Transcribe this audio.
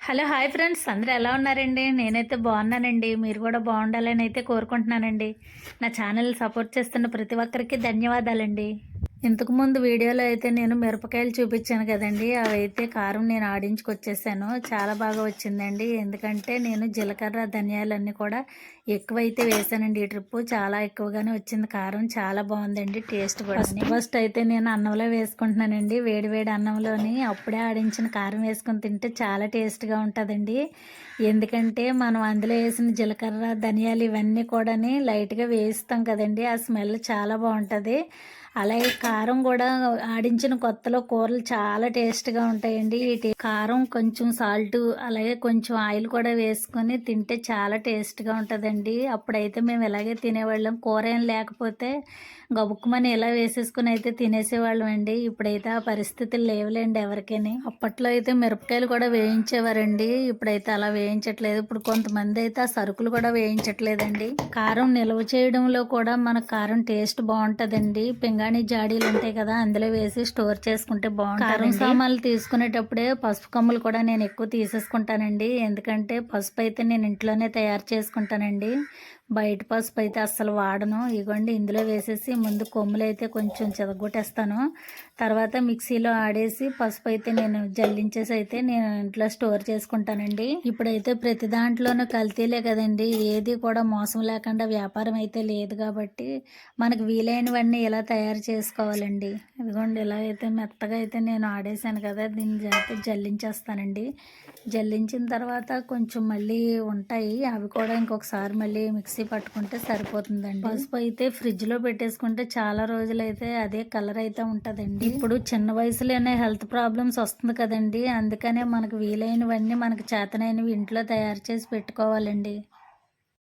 Hello hi friends. అందరూ ఎలా ఉన్నారండి? నేనైతే బాగున్నానండి. మీరు కూడా బాగుండాలని అయితే కోరుకుంటున్నానండి. నా ఛానల్ సపోర్ట్ చేస్తున్న ప్రతి ఒక్కరికి ధన్యవాదాలండి. ఇంతకు ముందు వీడియోలో అయితే నేను మిరపకాయలు చూపించాను కదండి. అవి అయితే కారం నేను ఆడించుకొచ్చేసాను. చాలా బాగా వచ్చిందండి. ఎందుకంటే నేను జీలకర్ర ధనియాలన్నీ కూడా ఎక్కువైతే వేసానండి ఈ ట్రిప్పు. చాలా ఎక్కువగానే వచ్చింది కారం. చాలా బాగుందండి. టేస్ట్ కూడా. ఫస్ట్ అయితే నేను అన్నంలో వేసుకుంటున్నానండి. వేడి వేడి అన్నంలోని అప్పుడే ఆడించిన కారం వేసుకొని తింటే చాలా టేస్ట్గా ఉంటుందండి. ఎందుకంటే మనం అందులో వేసిన జీలకర్ర ధనియాలు ఇవన్నీ కూడా లైట్గా వేస్తాం కదండి. ఆ స్మెల్ చాలా బాగుంటుంది. అలాగే కారం కూడా ఆడించిన కొత్తలో కూరలు చాలా టేస్ట్గా ఉంటాయండి. ఈ కారం కొంచెం సాల్ట్ అలాగే కొంచెం ఆయిల్ కూడా వేసుకొని తింటే చాలా టేస్ట్గా ఉంటుందండి. అప్పుడైతే మేము ఇలాగే తినేవాళ్ళం. కూర ఏం లేకపోతే గబుక్కుమని ఇలా వేసేసుకుని అయితే తినేసేవాళ్ళం అండి. ఇప్పుడైతే ఆ పరిస్థితులు లేవులేండి ఎవరికైనా. అప్పట్లో అయితే మిరపకాయలు కూడా వేయించేవారండి. ఇప్పుడైతే అలా వేయించట్లేదు. ఇప్పుడు కొంతమంది అయితే ఆ సరుకులు కూడా వేయించట్లేదండి. కారం నిల్వ చేయడంలో కూడా మన కారం టేస్ట్ బాగుంటుందండి. పింగాణి కమ్మీలు ఉంటాయి కదా అందులో వేసి స్టోర్ చేసుకుంటే బాగుంటుంది కారం సామాన్లు తీసుకునేటప్పుడే పసుపు కమ్ములు కూడా నేను ఎక్కువ తీసేసుకుంటానండి. ఎందుకంటే పసుపు అయితే నేను ఇంట్లోనే తయారు చేసుకుంటానండి. బయట పసుపు అయితే అస్సలు వాడను. ఇగోండి ఇందులో వేసేసి ముందు కొమ్ములు అయితే కొంచెం చెదగొట్టేస్తాను. తర్వాత మిక్సీలో ఆడేసి పసుపు అయితే నేను జల్లించేసి అయితే నేను ఇంట్లో స్టోర్ చేసుకుంటానండి. ఇప్పుడైతే ప్రతి దాంట్లోనూ కల్తీలే కదండి. ఏది కూడా మోసం లేకుండా వ్యాపారం అయితే లేదు కాబట్టి మనకు వీలైనవన్నీ ఇలా తయారు చేసుకోవాలండి ఇదిగోండి ఇలా అయితే మెత్తగా అయితే నేను ఆడేసాను కదా దీన్ని జరిగితే జల్లించేస్తానండి. జల్లించిన తర్వాత కొంచెం మళ్ళీ ఉంటాయి అవి కూడా ఇంకొకసారి మళ్ళీ మిక్సీ పట్టుకుంటే సరిపోతుందండి. పసుపు అయితే ఫ్రిడ్జ్లో పెట్టేసుకుంటే చాలా రోజులైతే అదే కలర్ అయితే ఉంటుందండి. ఇప్పుడు చిన్న వయసులోనే హెల్త్ ప్రాబ్లమ్స్ వస్తుంది కదండి అందుకనే మనకు వీలైనవన్నీ మనకు చేతనైనవి ఇంట్లో తయారు చేసి పెట్టుకోవాలండి.